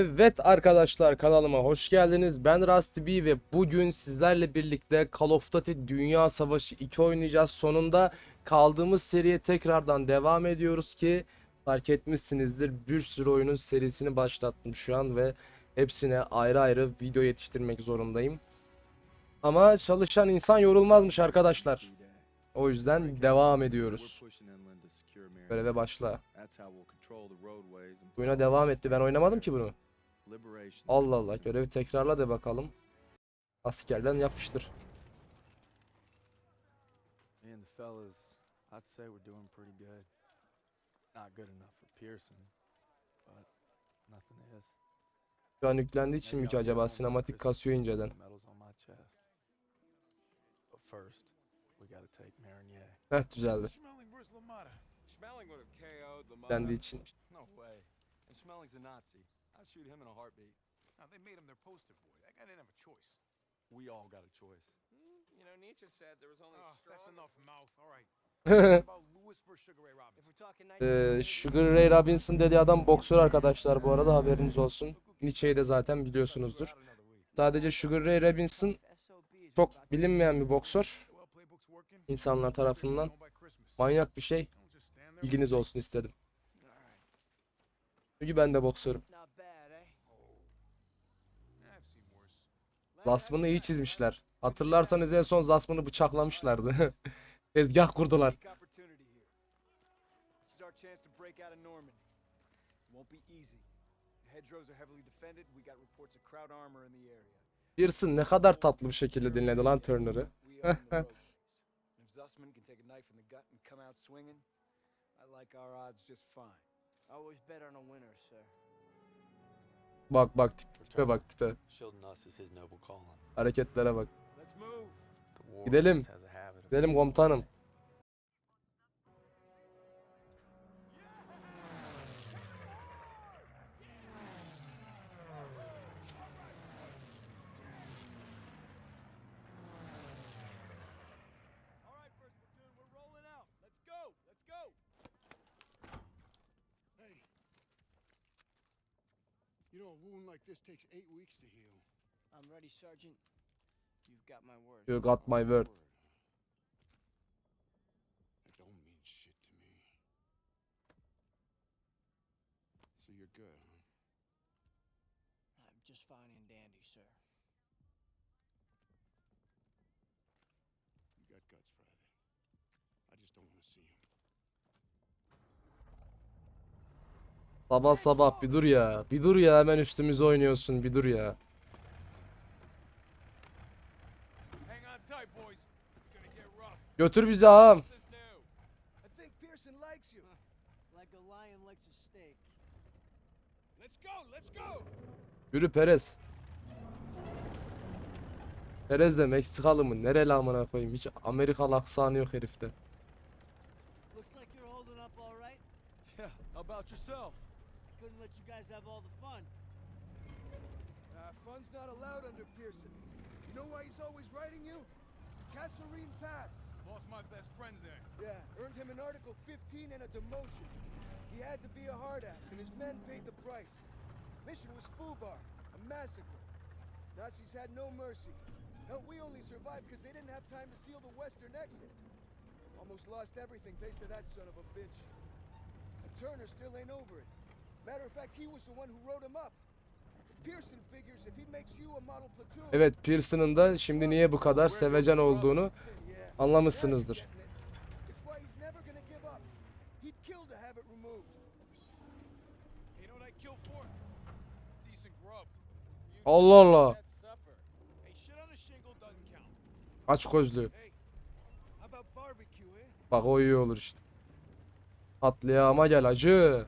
Evet arkadaşlar kanalıma hoş geldiniz. Ben Rusty B ve bugün sizlerle birlikte Call of Duty Dünya Savaşı 2 oynayacağız. Sonunda kaldığımız seriye tekrardan devam ediyoruz ki fark etmişsinizdir bir sürü oyunun serisini başlattım şu an ve hepsine ayrı ayrı video yetiştirmek zorundayım. Ama çalışan insan yorulmazmış arkadaşlar. O yüzden devam ediyoruz. Göreve başla. Oyuna devam etti. Ben oynamadım ki bunu. Allah Allah. Görevi tekrarla de bakalım. Askerden yapıştır. And the fellas, I'd say we're doing pretty good. Not good enough for Pearson, but nothing is. Şu an yüklendiği için mi ki acaba sinematik kasıyor inceden. Heh düzeldi. Yüklendiği için. I'd shoot him in a heartbeat. Now they made him their poster boy. That guy didn't have a choice. We all got a choice. You know, Nietzsche said there was only Oh, that's enough mouth. All right. What about Lewis versus Sugar Ray Robinson? Ee, Sugar Ray Robinson dediği adam boksör arkadaşlar bu arada haberiniz olsun. Nietzsche'yi de zaten biliyorsunuzdur. Sadece Sugar Ray Robinson çok bilinmeyen bir boksör. İnsanlar tarafından manyak bir şey. Bilginiz olsun istedim. Çünkü ben de boksörüm. Worse. Zasman'ı iyi çizmişler. Hatırlarsanız en son Zasman'ı bıçaklamışlardı. Tezgah kurdular. Pearson ne kadar tatlı bir şekilde dinledi lan Turner'ı. Bak bak tip- tipe bak tipe. Hareketlere bak. Gidelim. Gidelim komutanım. Know, a wound like this takes eight weeks to heal. I'm ready, Sergeant. You've got my word. You got my word. That don't mean shit to me. So you're good, huh? I'm just fine and dandy, sir. You got guts, Private. I just don't want to see 'em. Sabah sabah bir dur ya. Bir dur ya hemen üstümüze oynuyorsun. Bir dur ya. Götür bizi ağam. Yürü Perez. Perez de Meksikalı mı? Nereli amına koyayım? Hiç Amerikalı aksanı yok herifte. Looks like you're holding up all right. Yeah, how about yourself? Couldn't let you guys have all the fun. Uh, fun's not allowed under Pearson. You know why he's always writing you? Kasserine Pass. Lost my best friends there. Yeah, earned him an Article 15 and a demotion. He had to be a hard ass, and his men paid the price. Mission was Fubar, a massacre. Nazis had no mercy. Hell, we only survived because they didn't have time to seal the western exit. Almost lost everything thanks to that son of a bitch. And Turner still ain't over it. Evet Pearson'ın da şimdi niye bu kadar sevecen olduğunu Yeah. anlamışsınızdır. Allah Allah. Aç gözlü. Eh? Bak o iyi olur işte. Katliama gel acı.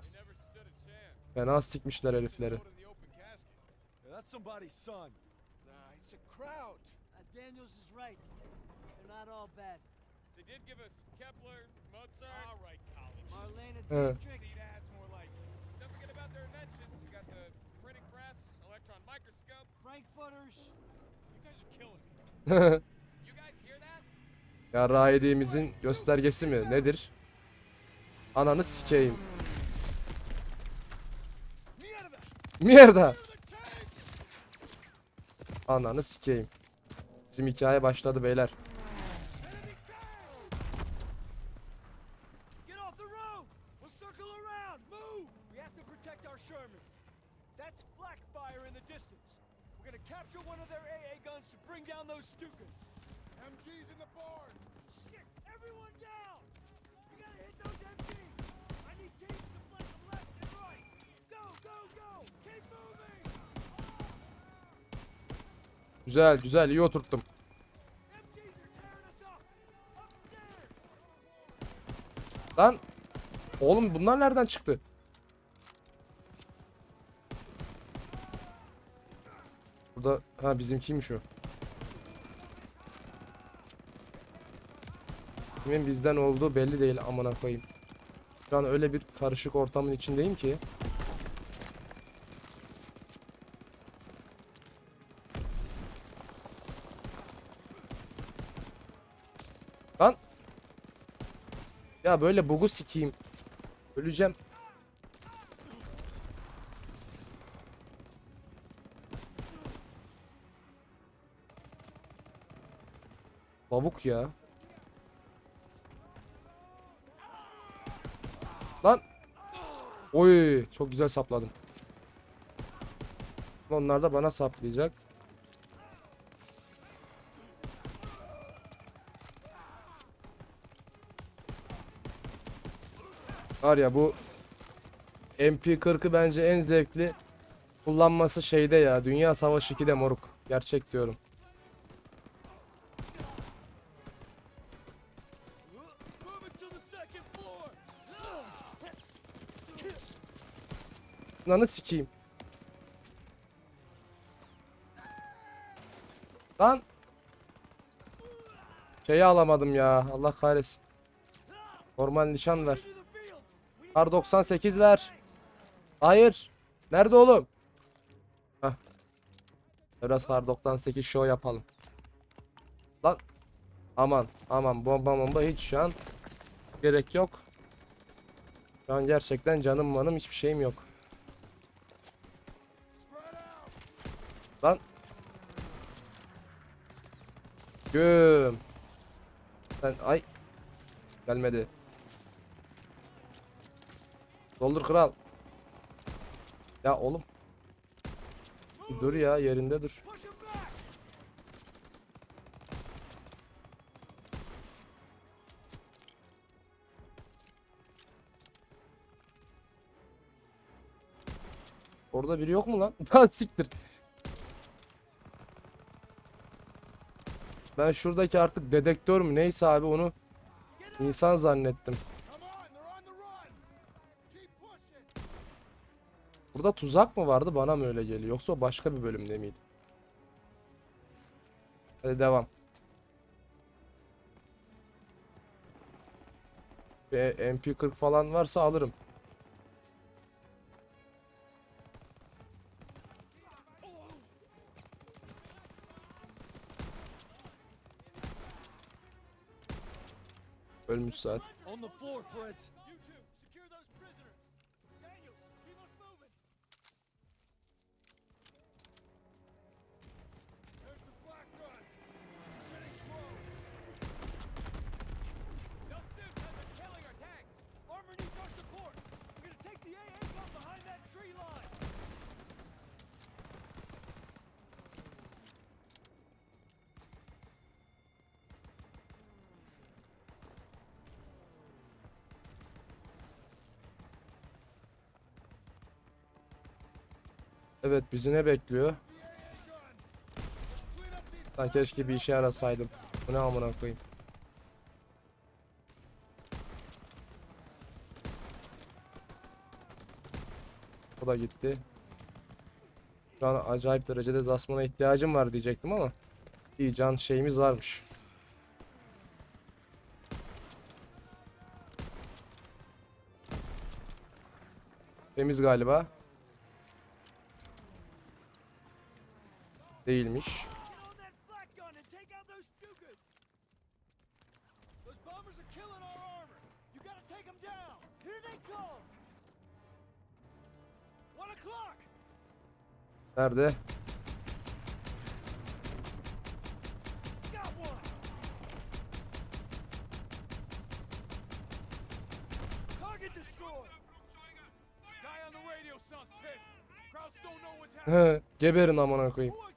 They never stood a chance. Fena sikmişler herifleri. Go to the open casket. Yeah, that's somebody's son. Nah, it's a crowd. Daniels is right. They're not all bad. They did give us Kepler, Mozart. All right, college. Marlena. Dietrich. See, that's more like Don't forget about their inventions. You got the printing press, electron microscope. Frankfurters. you guys are killing me. You guys hear that? Ya raidimizin göstergesi mi? Nedir? Ananı sikeyim. Mierda. Ananı sikeyim. Bizim hikaye başladı beyler. Get off the road! We'll circle around! Move! We have to protect our Shermans. That's flak fire in the distance. We're gonna capture one of their AA guns to bring down those Stukas. MG's in the barn! Shit! Everyone down! We gotta hit those MGs! I need teams to flank them left and right! Go, go, go! Keep moving! Güzel güzel iyi oturttum. Lan. Oğlum bunlar nereden çıktı? Burada ha bizimkiymiş o. Kimin bizden olduğu belli değil amına koyayım. Şu an öyle bir karışık ortamın içindeyim ki. Ya böyle bugu sikeyim. Öleceğim. Lavuk ya. Lan. Oy, çok güzel sapladım. Onlar da bana saplayacak. Var ya bu MP40'ı bence en zevkli kullanması şeyde ya. Dünya Savaşı 2'de moruk. Gerçek diyorum. Lanı sikeyim. Lan. Şeyi alamadım ya. Allah kahretsin. Normal nişan ver. To the fields! We Kar 98 ver. Hayır. Nerede oğlum? Hah. Biraz kar 98 show yapalım. Lan. Aman aman bomba bomba hiç şu an gerek yok. Şu an gerçekten canım manım hiçbir şeyim yok. Lan. Güm. Sen ay. Gelmedi. Doldur kral. Ya oğlum. Dur ya yerinde dur. Orada biri yok mu lan? Daha siktir. Ben şuradaki artık dedektör mü neyse abi onu insan zannettim. Burada tuzak mı vardı bana mı öyle geliyor yoksa başka bir bölümde miydi? Hadi devam. Bir MP40 falan varsa alırım. Ölmüş saat. Evet bizi ne bekliyor? Lan keşke bir işe yarasaydım. Bu ne amına koyayım. O da gitti. Şu an acayip derecede zasmana ihtiyacım var diyecektim ama iyi can şeyimiz varmış. Temiz galiba. Değilmiş. Get on that flak gun and take out those Stukas! Those bombers are killing our armor! You gotta take them down! Here they come! One o'clock! Nerede? Happening. Geberin amına koyayım.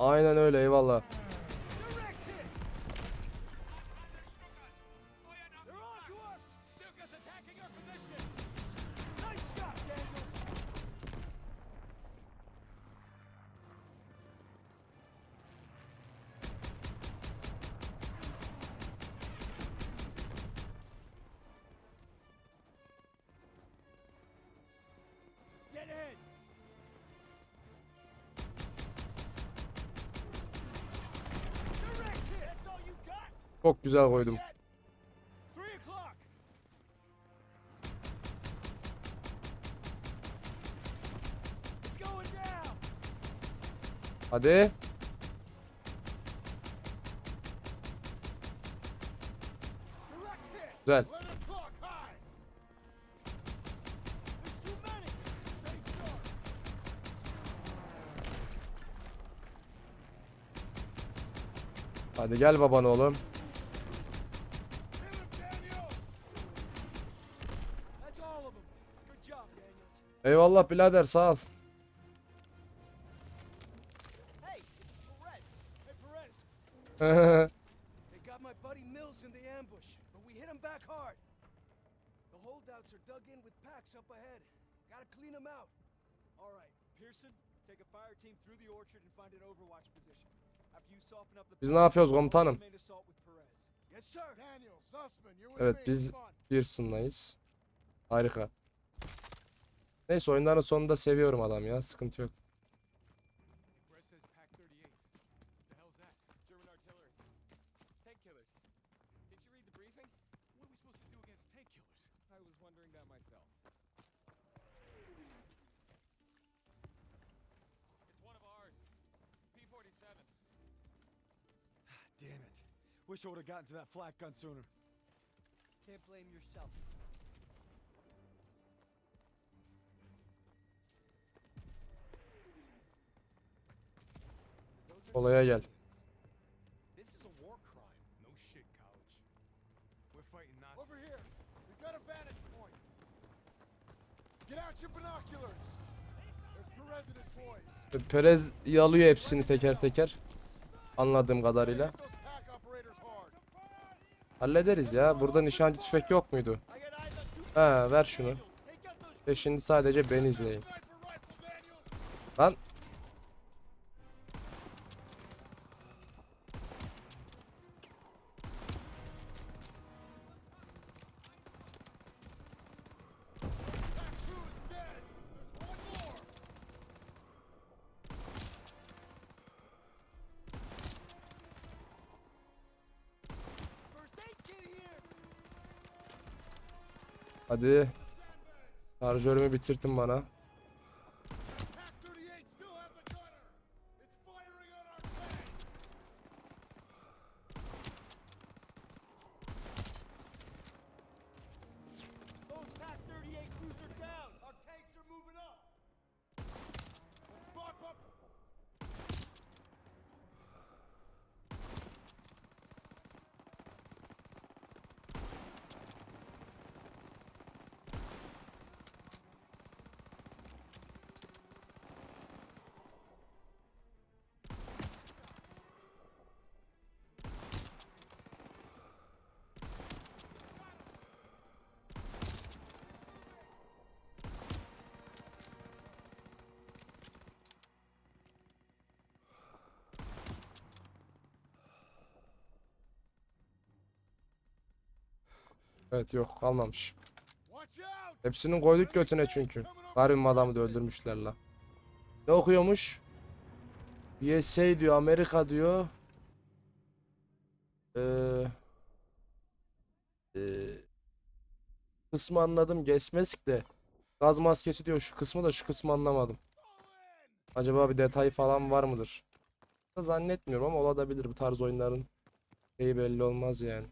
Aynen öyle eyvallah. Çok güzel koydum. Hadi. Güzel. Hadi gel baban oğlum. You soften up the Biz ne yapıyoruz komutanım? Evet biz. Pearson'dayız. Harika. Neyse oyunların sonunda seviyorum adam ya sıkıntı yok. Brett says Pack 38. The hell's that? German artillery. Tank killers. Did you read the briefing? What are we supposed to do against tank killers? I was wondering that myself. It's one of ours. P-47. Damn it. Wish I would have gotten to that flak gun sooner. Can't blame yourself. Fighting Nazis. Over here. We've got a vantage point. Get out your binoculars. There's Perez and his boys. Perez yalıyor hepsini teker teker. Anladığım kadarıyla. Hallederiz ya. Burada nişancı tüfek yok muydu? Ha ver şunu. Ve şimdi sadece beni izleyin. Hadi. Şarjörümü bitirtin bana. Evet yok kalmamış. Hepsinin koyduk götüne çünkü. Garibim adamı da öldürmüşler la. Ne okuyormuş? USA diyor, Amerika diyor. Ee, ee, kısmı anladım, geçmezdik de. Gaz maskesi diyor şu kısmı da şu kısmı anlamadım. Acaba bir detay falan var mıdır? Zannetmiyorum ama olabilir bu tarz oyunların şeyi belli olmaz yani.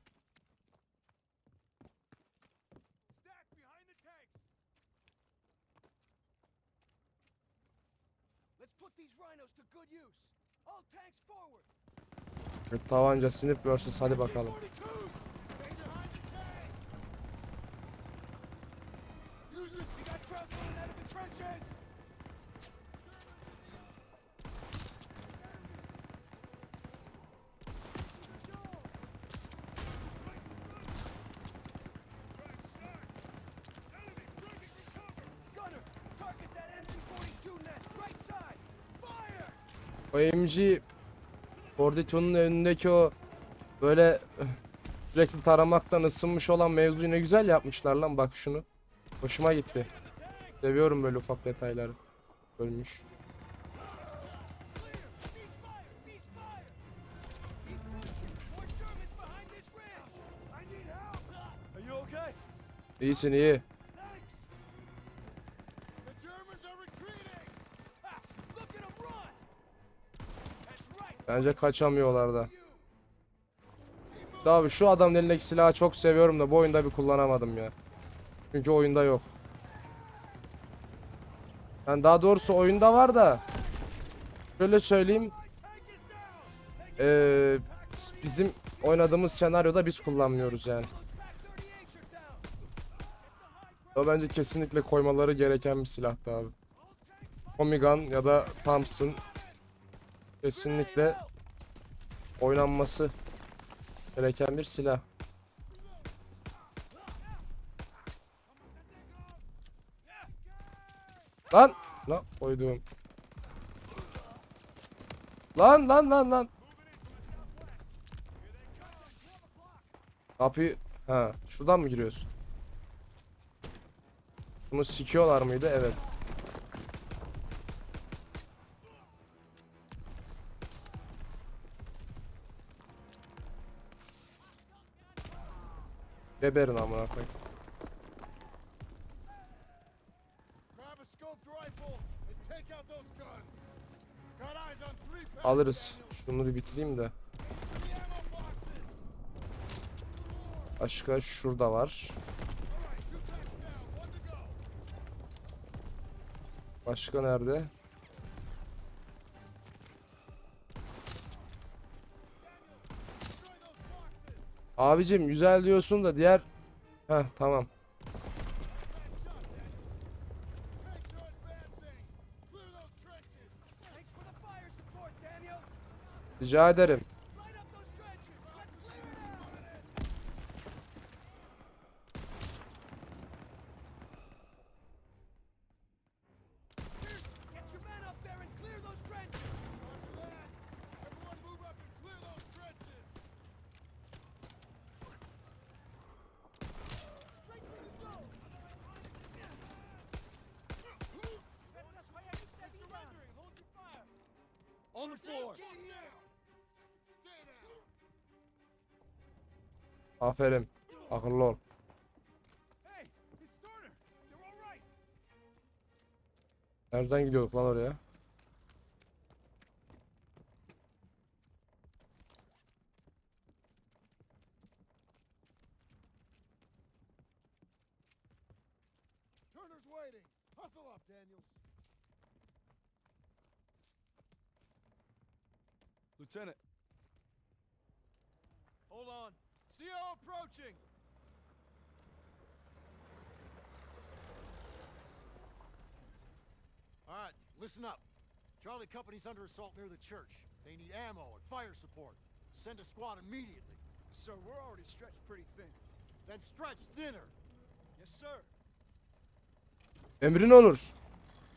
Let's put these rhinos to good use. All tanks forward. Evet, tabanca sinip versus hadi bakalım. 42s! Stay behind the tank! Use it! We got crowd coming out of the trenches. Gunner, target that MG-42 nest, right side. Fire! O MG Fortitune'un önündeki o böyle sürekli taramaktan ısınmış olan mevzuyu ne güzel yapmışlar lan bak şunu. Hoşuma gitti. Seviyorum böyle ufak detayları. Ölmüş. Cease fire! Bence kaçamıyorlar da. İşte Abi şu adamın elindeki silahı çok seviyorum da bu oyunda bir kullanamadım ya. Çünkü oyunda yok. Yani daha doğrusu oyunda var da şöyle söyleyeyim eee, bizim oynadığımız senaryoda biz kullanmıyoruz yani. those back 38 are down! O bence kesinlikle koymaları gereken bir silahtı abi. Tommy Gun ya da Thompson kesinlikle oynanması gereken bir silah. Lan! Lan koydum. Lan lan lan lan. Kapıyı... Ha, şuradan mı giriyoruz? Bunu sikiyorlar mıydı? Evet. On three packs, Alırız. Bir bitireyim de. Başka şurada var. Başka nerede? Abicim güzel diyorsun da diğer... Heh tamam. Tanks are advancing! Clear those trenches! Thanks for the fire support, Daniels! Rica ederim. Light up those trenches! Let's clear it out! Get your men up there and clear those trenches! Roger that! Everyone move up and clear those trenches! Straight for the zone! Surrendering! Hold your fire! Aferin. Akıllı ol. Nereden gidiyorduk lan oraya? Lieutenant. Hold on. CO approaching. All right, listen up. Charlie Company's under assault near the church. They need ammo and fire support. Send a squad immediately. Sir, we're already stretched pretty thin. Then stretch thinner. Yes, sir. Emrin olur.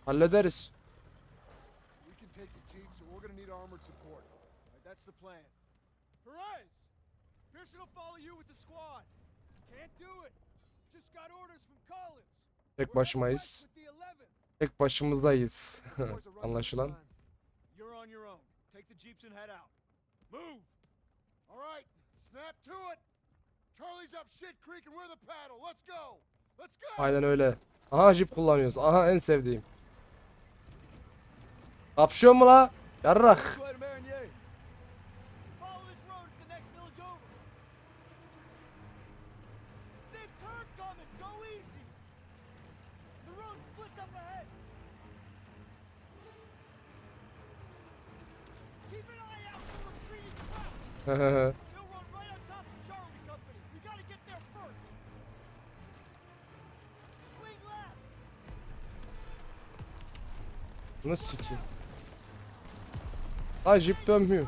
Hallederiz. We can take the jeep, so we're gonna need armored support. That's the plan. Perez! Pearson will follow you with the squad. Can't do it. Just got orders from Collins. Tek başımayız. west with the 11th. Tek başımızdayız. Anlaşılan. You're on your own. Take the jeeps and head out. Move! All right, snap to it. Charlie's up shit creek and we're the paddle. Let's go. Let's go. Aynen öyle. Aha jip kullanıyoruz. Aha en sevdiğim. Kapışıyor mu la? Yarrak. Go Marinier. Follow this road to the next village over. Big turn coming. Go easy. The road splits up ahead. They'll run right on top of Charlie Company. We gotta get there first. Swing left. Nasıl sikeyim? Ha jip dönmüyor.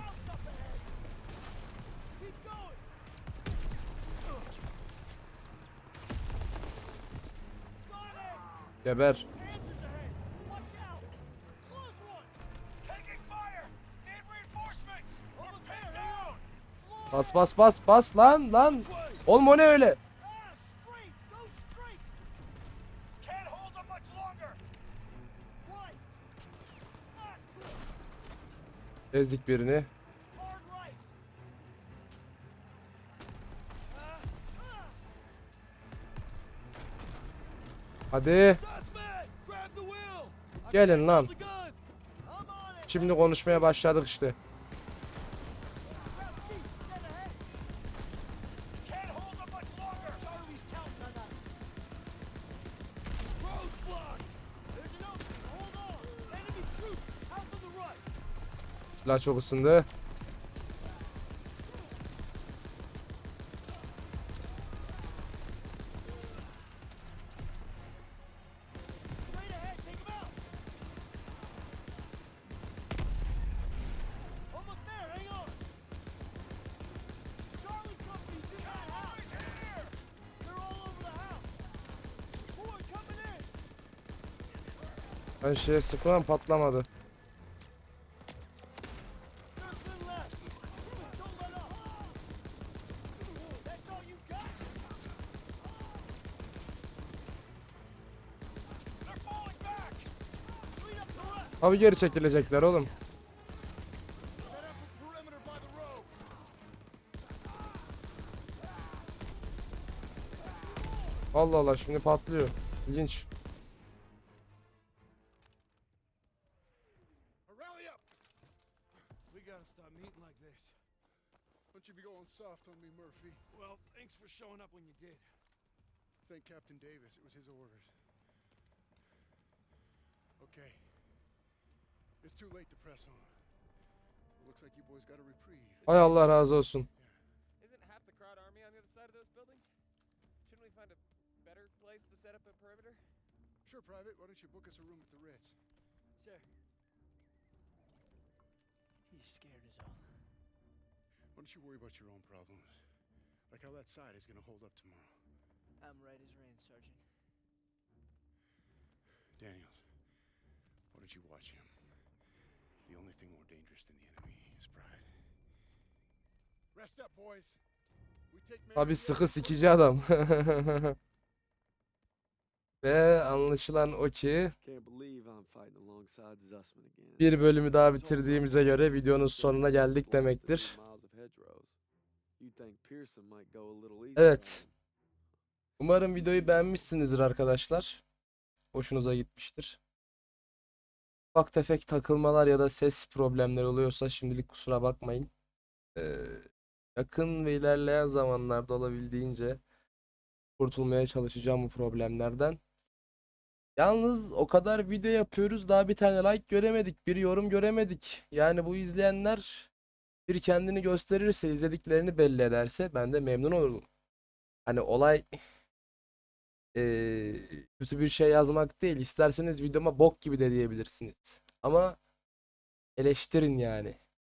Geber. Bas bas bas bas lan lan. Oğlum o ne öyle? Ezdik birini. Hadi. Gelin lan. Şimdi konuşmaya başladık işte. Boy, coming in. Ben şeye sıkılan patlamadı. Tabii geri çekilecekler oğlum. Allah Allah şimdi patlıyor. İlginç. Set up a perimeter? Sure, Private. Why don't you book us a room at the Ritz? Sir. He's scared as all. Why don't you worry about your own problems? Like how that side is gonna hold up tomorrow. I'm right as rain, Sergeant. Daniels, why don't you watch him? The only thing more dangerous than the enemy is pride. Rest up, boys. We take Abi sıkı sikici adam. Ve anlaşılan o ki Can't believe I'm fighting alongside Zussman again. bir bölümü daha bitirdiğimize göre videonun sonuna geldik demektir. Evet. Umarım videoyu beğenmişsinizdir arkadaşlar. Hoşunuza gitmiştir. Ufak tefek takılmalar ya da ses problemleri oluyorsa şimdilik kusura bakmayın. Ee, yakın ve ilerleyen zamanlarda olabildiğince kurtulmaya çalışacağım bu problemlerden. Yalnız o kadar video yapıyoruz daha bir tane like göremedik, bir yorum göremedik. Yani bu izleyenler bir kendini gösterirse, izlediklerini belli ederse ben de memnun olurum. Hani olay eee, kötü bir şey yazmak değil. İsterseniz videoma bok gibi de diyebilirsiniz. Ama eleştirin yani.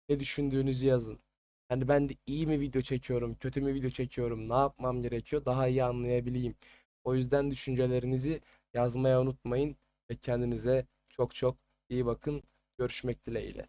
Ne düşündüğünüzü yazın. Hani ben de iyi mi video çekiyorum, kötü mü video çekiyorum, ne yapmam gerekiyor daha iyi anlayabileyim. O yüzden düşüncelerinizi yazmaya unutmayın ve kendinize çok çok iyi bakın. Görüşmek dileğiyle.